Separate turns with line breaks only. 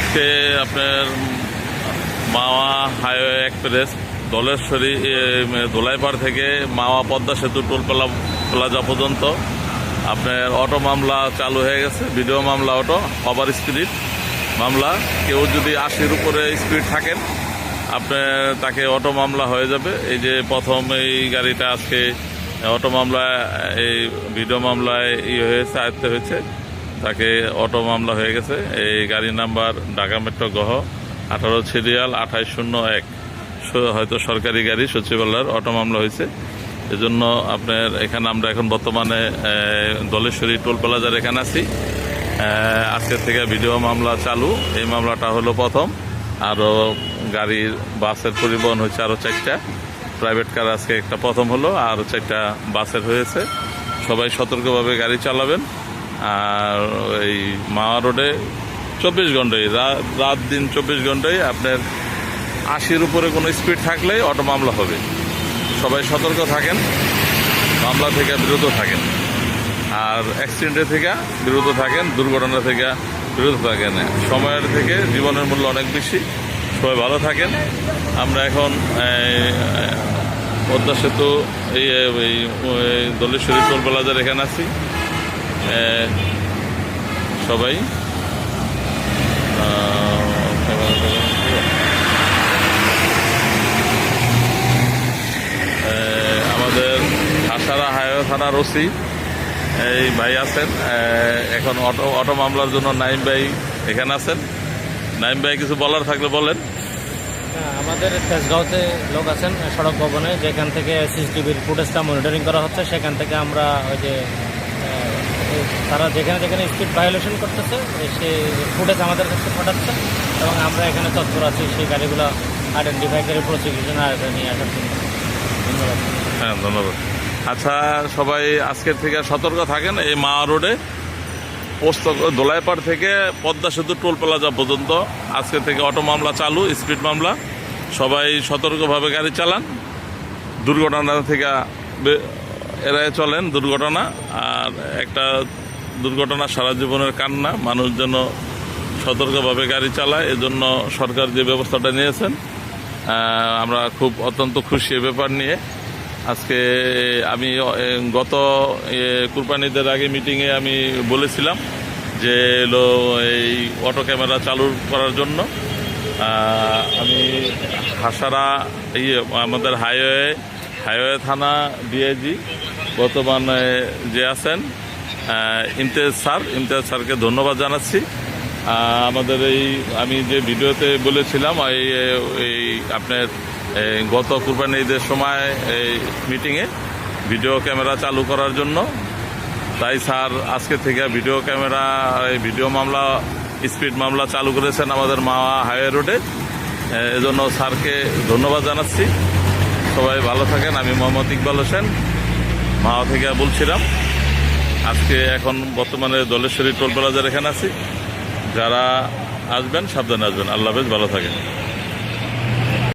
আজকে আপনার Mawa highway express, Dhaleshwari Dolaipar থেকে মাওয়া পদ্মা সেতু টোল প্লা, প্লাজা পর্যন্ত। আপনার অটো মামলা চালু হয়ে গেছে, ভিডিও মামলা অটো ওভার স্পিড মামলা। কেউ যদি আশির উপরে স্পিড থাকেন, আপনার তাকে অটো মামলা হয়ে যাবে। এই যে প্রথম এই গাড়িটা আজকে অটো মামলায়, এই ভিডিও মামলায় ইয়ে হয়েছে, আয়ত্ত হয়েছে। তাকে অটো মামলা হয়ে গেছে। এই গাড়ির নাম্বার ঢাকা মেট্রো গহ আঠারো সিরিয়াল আঠাইশ শূন্য এক। হয়তো সরকারি গাড়ি সচিবালয়ের অটো মামলা হয়েছে। এজন্য আপনার এখানে আমরা এখন বর্তমানে দলেশ্বরী টোল প্লাজার এখানে আছি। এ, আজকের থেকে ভিডিও মামলা চালু। এই মামলাটা হলো প্রথম। আরও গাড়ির বাসের পরিবহন হয়েছে আরও চারটা। প্রাইভেট কার আজকে একটা প্রথম হলো আর চারটা বাসের হয়েছে। সবাই সতর্কভাবে গাড়ি চালাবেন। আর এই মাওয়া রোডে চব্বিশ ঘন্টায় রাত দিন চব্বিশ ঘন্টায় আপনার আশির উপরে কোনো স্পিড থাকলে অটো মামলা হবে। সবাই সতর্ক থাকেন, মামলা থেকে বিরত থাকেন। আর অ্যাক্সিডেন্টের থেকে বিরত থাকেন, দুর্ঘটনা থেকে বিরত থাকেন। সময়ের থেকে জীবনের মূল্য অনেক বেশি। সবাই ভালো থাকেন। আমরা এখন পদ্মা সেতু, এই দলেশ্বরী টোল প্লাজার এখানে আছি। সবাই। আমাদের আসারা হাইওয়ে থানার ওসি এই ভাই আছেন। এখন অটো অটো মামলার জন্য নাইম ভাই এখানে আছেন। নাইম ভাই কিছু বলার থাকলে বলেন।
হ্যাঁ, আমাদের তেজগাঁওতে লোক আছেন সড়ক ভবনে যেখান থেকে সিসিটিভির ফুটেজটা মনিটরিং করা হচ্ছে সেখান থেকে আমরা ওই যে তারা যেখানে যেখানে স্পিড ভায়োলেশন করতেছে সেই ফুটেজ আমাদের কাছে পাঠাচ্ছে এবং আমরা এখানে তৎপর আছি, সেই গাড়িগুলো আইডেন্টিফাই করে প্রসিকিউশন আয়োজন নিয়ে আসার জন্য। ধন্যবাদ।
হ্যাঁ ধন্যবাদ। আচ্ছা সবাই আজকের থেকে সতর্ক থাকেন এই মা রোডে। পোস্ত দোলাইপাড় থেকে পদ্মা সেতু টোল প্লাজা পর্যন্ত। আজকে থেকে অটো মামলা চালু, স্পিড মামলা। সবাই সতর্কভাবে গাড়ি চালান। দুর্ঘটনা থেকে এড়ায় চলেন দুর্ঘটনা, আর একটা দুর্ঘটনা সারা জীবনের কান্না, মানুষ যেন সতর্কভাবে গাড়ি চালায়, এজন্য সরকার যে ব্যবস্থাটা নিয়েছেন আমরা খুব অত্যন্ত খুশি এ ব্যাপার নিয়ে। আজকে আমি গত কুরবানিদের আগে মিটিংয়ে আমি বলেছিলাম যে এলো এই অটো ক্যামেরা চালু করার জন্য আমি হাসারা ইয়ে আমাদের হাইওয়ে হাইওয়ে থানা ডিআইজি বর্তমানে যে আছেন ইমতিয়াজ স্যার। ইমতিয়াজ স্যারকে ধন্যবাদ জানাচ্ছি। আমাদের এই, আমি যে ভিডিওতে বলেছিলাম, এই এই আপনার গত কুরবানি ঈদের সময় এই মিটিংয়ে ভিডিও ক্যামেরা চালু করার জন্য। তাই স্যার আজকে থেকে ভিডিও ক্যামেরা ভিডিও মামলা, স্পিড মামলা চালু করেছেন আমাদের মাওয়া হাইওয়ে রোডে। এজন্য স্যারকে ধন্যবাদ জানাচ্ছি। সবাই ভালো থাকেন, আমি মোহাম্মদ ইকবাল হোসেন, মাওয়া থেকে বলছিলাম আজকে এখন বর্তমানে দলেশ্বরী টোল প্লাজার এখানে আছি। যারা আসবেন, সাবধানে আসবেন। আল্লাহ হাফেজ, ভালো থাকেন।